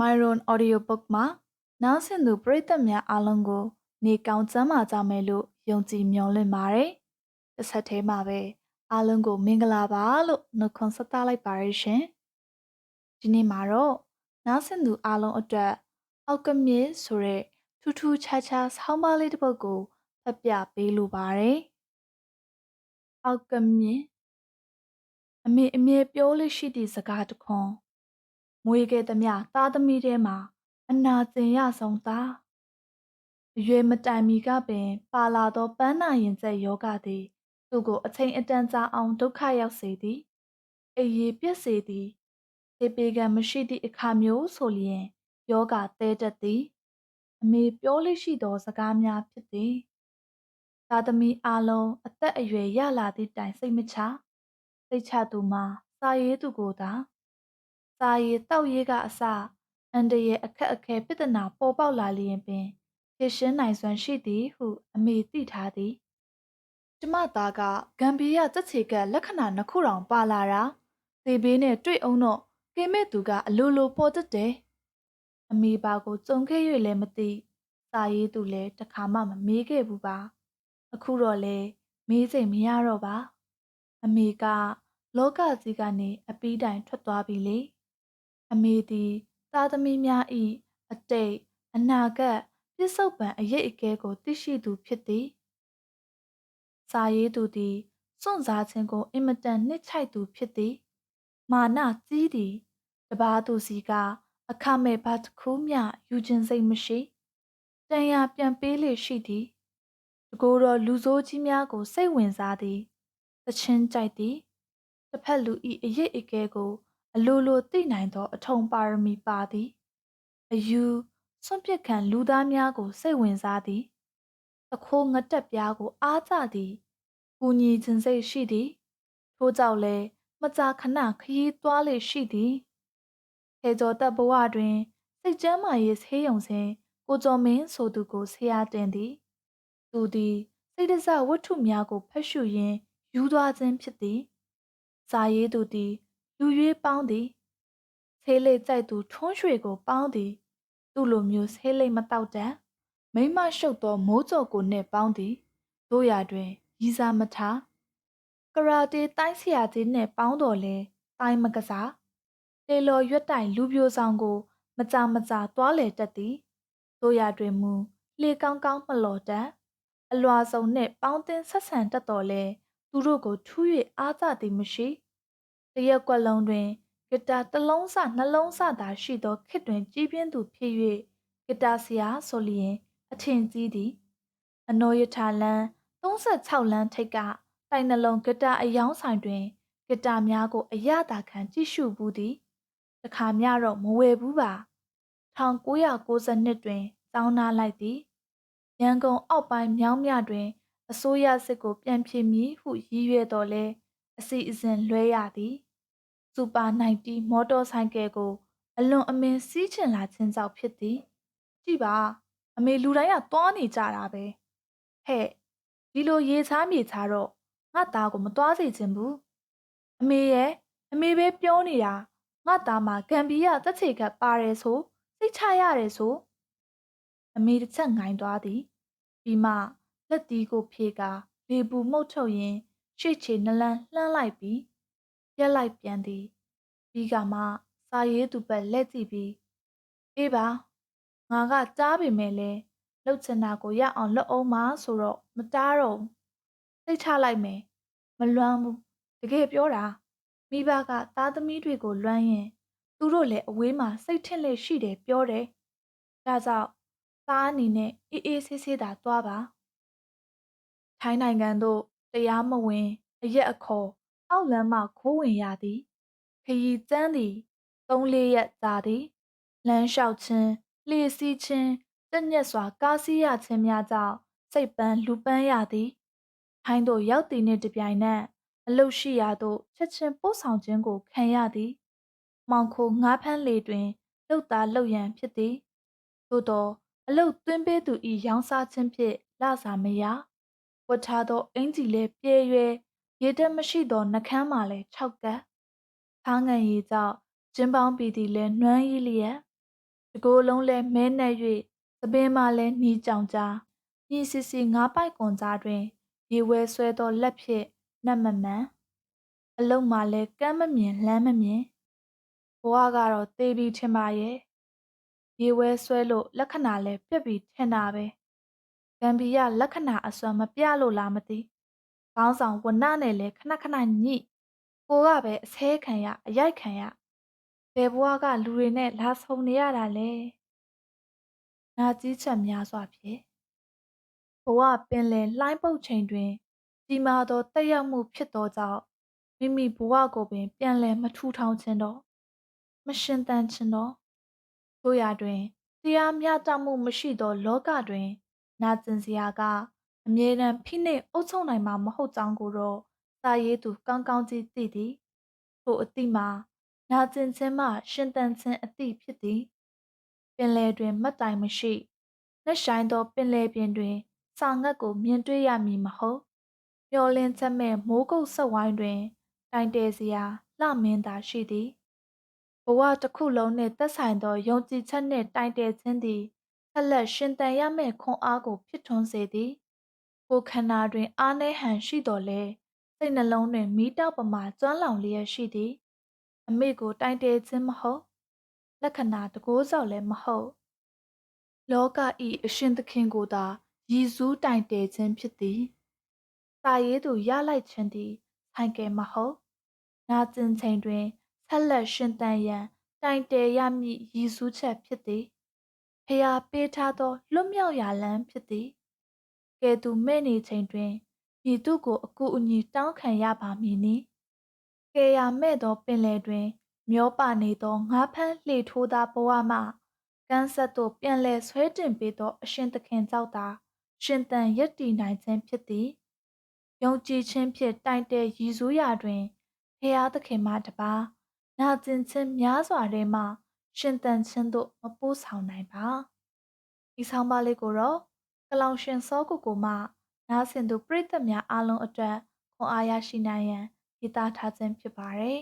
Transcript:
Myron Audiobook မှာနားဆင်သူပရိသတ်များအားလုံးကို နေကောင်းကျမ်းမာကြမယ်လို့ယုံကြည်မျှော်လင့်ပါတယ်။တစ်ဆက်တည်းမှာပဲအားလုံးကိုမင်္ဂလာပါလို့နှုတ်ခွန်းဆက်သလိုက်ပါရရှင်။ဒီနေ့မှာတော့နားဆင်သူအားလုံးအတွက်အောက်ကမြစ်ဆိုတဲ့ထူးထူးခြားခြားဆောင်းပါးလေးတစ်ပုဒ်ကိုဖတ်ပြပေးလိုပါတယ်။အောက်ကမြစ်အမေအမြဲပြောလို့ရှိသည့်စကားတစ်ခွန်း မွေခဲ့သမျှသားသမီးထဲမှာ အနာကျင်ရဆုံးသားအရွယ်မတိုင်မီကပင် ပါလာသောပန်းနာရင်ကျက်ယောဂသည် သူ့ကိုအချိန်အတန်ကြာအောင်ဒုက္ခရောက်စေသည်အေးရပြက်စေသည်သေပေကံမရှိသည့်အခါမျိုးဆိုလျင်ယောဂသဲတတ်သည် အမေပြောလို့ရှိသောစကားများဖြစ်သည်သားသမီးအလုံးအသက်အရွယ်ရလာသည့်တိုင်စိတ်မချစိတ်ချသူမှာစာရေးသူကိုသာ စာရေးတောက်ရေးကအစအန်တရဲ့အခက်အခဲပြဿနာပေါ်ပေါက်လာလျင်ပင်ဖြေရှင်းနိုင်စွမ်းရှိသည်ဟု အမေသိထားသည်ကျမသားကဂမ်ဘီယာစက်ချေကလက္ခဏာနှစ်ခုတောင်ပါလာတာသေဘေးနဲ့တွေ့အောင်တော့ကိမဲ့သူကအလိုလိုပေါ်တတ်တယ်အမေပါကိုကြုံခဲ့၍လည်းမသိစာရေးသူလည်းတခါမှမမေးခဲ့ဘူးပါအခုတော့လေမေးစိတ်မရတော့ပါ အမေကလောကကြီးကနေအပီးတိုင်ထွက်သွားပြီလေ အမေသည် သားသမီးများ၏အတိတ်အနာဂတ်ပြစ္ဆုတ်ပံအရေးအကဲကိုသိရှိသူဖြစ်သည်စာရေးသူသည်စွန့်စားခြင်းကိုအင်မတန်နှစ်ချိုက်သူဖြစ်သည် မာနကြီးသည်တပါးသူစီက အခမဲ့ဘာတစ်ခုမျှယူခြင်းစိတ်မရှိတန်ရာပြန်ပေးလေရှိသည်တကိုယ်တော်လူဆိုးကြီးများကိုစိတ်ဝင်စားသည်သချင်းကြိုက်သည်တစ်ဖက်လူဤအရေးအကဲကို အလိုလိုသိနိုင်သော အထုံပါရမီပါသည်အယူစွန့်ပစ်ခံလူသားများကို စိတ်ဝင်စားသည်အခိုးငတက်ပြားကို အားကြသည်ကူညီခြင်းစိတ်ရှိသည် ထို့ကြောင့်လည်းမကြာခဏခရီးသွားလေရှိသည်ခေကျော်တက်ဘဝတွင် စိတ်ကျမ်းမာရေးဆေးရုံစဉ်ကိုကျော်မင်းဆိုသူကိုဆရာတင်သည် သူသည်စိတ်တစဝတ္ထုများကိုဖတ်ရှုရင်းယူသွားခြင်းဖြစ်သည်စာရေးသူသည် လူရွေးပေါင်းသည်ဆေးလိပ်ကြိုက်သူထွန်းရွှေကိုပေါင်းသည် သူ့လိုမျိုးဆေးလိပ်မတောက်တတ်မိမရှုပ်သောမိုးကြော်ကိုနှင့်ပေါင်းသည်တို့ရာတွင်ရီစာမထားကရာတေတိုင်းဆရာကြီးနှင့်ပေါင်းတော်လဲတိုင်းမကစားလေလော်ရွက်တိုင်လူပြိုဆောင်ကို မကြမကြသွားလေတက်သည်တို့ရာတွင်မူလေကောင်းကောင်းမလော်တတ်အလွာစုံနှင့်ပေါင်းတင်ဆက်ဆံတတ်တော်လဲသူတို့ကိုထူး၍အားကြသည်မရှိ တရက်ကွက်လုံးတွင်ဂီတာတစ်လုံးစနှလုံးစသာရှိသောခေတ်တွင်ကြီးပြင်းသူဖြစ်၍ဂီတာဆရာဆိုလျင် အထင်ကြီးသည်အနောယထာလန်း36လမ်းထိပ်ကတိုင်နှလုံးဂီတာအယောင်းဆိုင်တွင်ဂီတာများကိုအရသာခံကြည့်ရှုဘူးသည်တခါမျှတော့မဝယ်ဘူးပါ1992တွင်စောင်းနာလိုက်သည်ရန်ကုန်အောက်ပိုင်းမြောင်းမြတွင် အစိုးရစစ်ကိုပြန်ဖြေမည်ဟုရည်ရွယ်တော်လဲ အစီအစဉ်လွှဲရသည်စူပါ90မော်တော်ဆိုင်ကယ်ကို အလွန်အမင်းစီးချင်လာခြင်းကြောင့်ဖြစ်သည်ကြည့်ပါအမေလူတိုင်းကသွားနေကြတာပဲဟဲ့ဒီလိုရေချားမြေချားတော့ငါသားကိုမသွားစေချင်ဘူးအမေရဲ့အမေပဲပြောနေတာငါသားမှာဂမ်ဘီယာတက်ချေကပါတယ်ဆိုစိတ်ချရတယ်ဆိုအမေတစ်ချက်ငိုင်းသွားသည်ပြီးမှလက်တီးကိုဖြေကာလေပူမှုတ်ထုတ်ရင်း ရှေ့ချေနလန်းလှမ်းလိုက်ပြီးရက်လိုက်ပြန်သည်ပြီးကမှစာရေးသူဘက်လက်ကြည့်ပြီးအေးပါငါကကြားပေမဲ့လဲလှုပ်ချင်တာကိုရအောင်လှုပ်အောင်မဆိုတော့မတားတော့စိတ်ချလိုက်မယ်မလွမ်းဘူးတကယ်ပြောတာမိဘကသားသမီးတွေကိုလွမ်းရင်သူတို့လည်းအဝေးမှာစိတ်ထင်လေရှိတယ်ပြောတယ်ဒါကြောင့်သားအနေနဲ့အေးအေးဆေးဆေးသာသွားပါထိုင်းနိုင်ငံသို့ တရားမဝင်အရက်အခေါ်အောက်လမ်းမှခိုးဝင်ရသည်ခရီးကျန်းသည်သုံးလေးရက်ကြာသည်လမ်းလျှောက်ခြင်းလှည့်စီးခြင်းတညက်စွာကားစီးရခြင်းများကြောင့်စိတ်ပန်းလူပန်းရသည်ထိုင်းသို့ရောက်သည်နှင့်တပြိုင်နက်အလုတ်ရှိရာသို့ချက်ချင်းပို့ဆောင်ခြင်းကိုခံရသည်မောင်ခိုငါးဖမ်းလေတွင်လှုပ်သားလှုပ်ရန်ဖြစ်သည်သို့သောအလုတ်သွင်းပေးသူ၏ရောင်းစားခြင်းဖြင့်လစာမရ ဝတ်ထားသောအင်ဂျီလည်းပြဲရွယ်ရေတက်မရှိသောနှကမ်းမှလည်း၆ကပ်ဖားငံရည်ကြောင့်ကျင်းပေါင်းပြီးသည်လည်းနှွမ်းရည်လျက်တကိုယ်လုံးလဲမဲနဲ့၍သပင်မှလဲနီးကြောင်ကြားညီစီစီငါးပိုက်ကွန်ကြားတွင်ရေဝဲဆွဲသောလက်ဖြင့်နှက်မမှန်အလုံးမှလဲကမ်းမမြင်လမ်းမမြင်ဘဝကတော့သေပြီထင်ပါရဲ့ရေဝဲဆွဲလို့လက္ခဏာလဲပြက်ပြီးထင်တာပဲ ဂမ်ဘီယာလက္ခဏာအစွမ်းမပြလို့လားမသိခေါင်းဆောင်ဝနနဲ့လဲခဏခဏညိကိုကပဲအဆဲခံရအရိုက်ခံရဘယ်ဘဝကလူတွေနဲ့လာဆုံနေရတာလဲနာကြီးချက်များစွာဖြင့်ဘဝပင်လယ်လှိုင်းပုတ်ချိန်တွင်ကြီးမားသောတက်ရောက်မှုဖြစ်သောကြောင့်မိမိဘဝကိုပင် ပြန်လည်မထူထောင်ခြင်းတော့မရှင်သန်ခြင်းတော့တို့ရာတွင်တရားမျှတမှုမရှိသောလောကတွင် နာကျင်စရာကအမြဲတမ်းဖိနှိပ်အုပ်ချုပ်နိုင်မှာမဟုတ်ကြောင်းကိုတော့စာရေးသူကောင်းကောင်းကြီးသိသည်ထိုအသည့်မှာနာကျင်ခြင်းမှရှင်သန်ခြင်းအသည့်ဖြစ်သည်ပင်လယ်တွင်မတ်တိုင်မရှိနှက်ဆိုင်သောပင်လယ်ပြင်တွင်စာငတ်ကိုမြင်တွေ့ရမည်မဟုတ်မျောလင်းချက်မဲ့မိုးကုတ်ဆက်ဝိုင်းတွင် တိုင်တဲစရာလှမင်းသာရှိသည်ဘဝတစ်ခုလုံးနှင့်သက်ဆိုင်သောယုံကြည်ချက်နှင့်တိုင်တဲခြင်းသည် ဆက်လက်ရှင်သန်ရမယ့်ခွန်အားကိုဖြစ်ထွန်းစေသည်ကိုယ်ခန္ဓာတွင် အားနည်းဟန်ရှိတော်လဲစိတ်နှလုံးတွင်မီးတောက်ပမာကျွမ်းလောင်လျက်ရှိသည်အမေကိုတိုင်တဲခြင်းမဟုတ်လက္ခဏာတကိုးစောက်လည်းမဟုတ်လောကဤအရှင်သခင်ကိုသာရည်စူးတိုင်တဲခြင်းဖြစ်သည်စာရေးသူရလိုက်ခြင်းသည်ဆိုင်ကယ်မဟုတ်နာကျင်ချိန်တွင်ဆက်လက်ရှင်သန်ရန်တိုင်တဲရမည့်ရည်စူးချက်ဖြစ်သည် ဖျားပေးထားသောလွတ်မြောက်ရာလမ်းဖြစ်သည်ကဲသူမဲ့နေချိန်တွင်ဤသူကိုအကူအညီတောင်းခံရပါမည်နီကဲရာမဲ့သောပင်လယ်တွင် မျောပါနေသောငါးဖမ်းလှေထိုးသားဘဝမှကန်းဆက်သို့ပြန်လဲဆွဲတင်ပေးသော အရှင်သခင်ကြောင့်သာရှင်သန်ရည်တည်နိုင်ခြင်းဖြစ်သည်ယုံကြည်ခြင်းဖြင့်တိုင်တဲရည်စူးရာတွင်ဖျားသခင်မှတပါနာကျင်ခြင်းများစွာထဲမှ ရှင်သန်ခြင်းသို့မပို့ဆောင်နိုင်ပါဒီဆောင်ပါလေးကိုတော့ကလောင်ရှင်စောကိုကိုမှနားဆင်သူပရိသတ်များအားလုံးအတွက်ခွန်အားရရှိနိုင်ရန်ရေးသားထားခြင်းဖြစ်ပါတယ်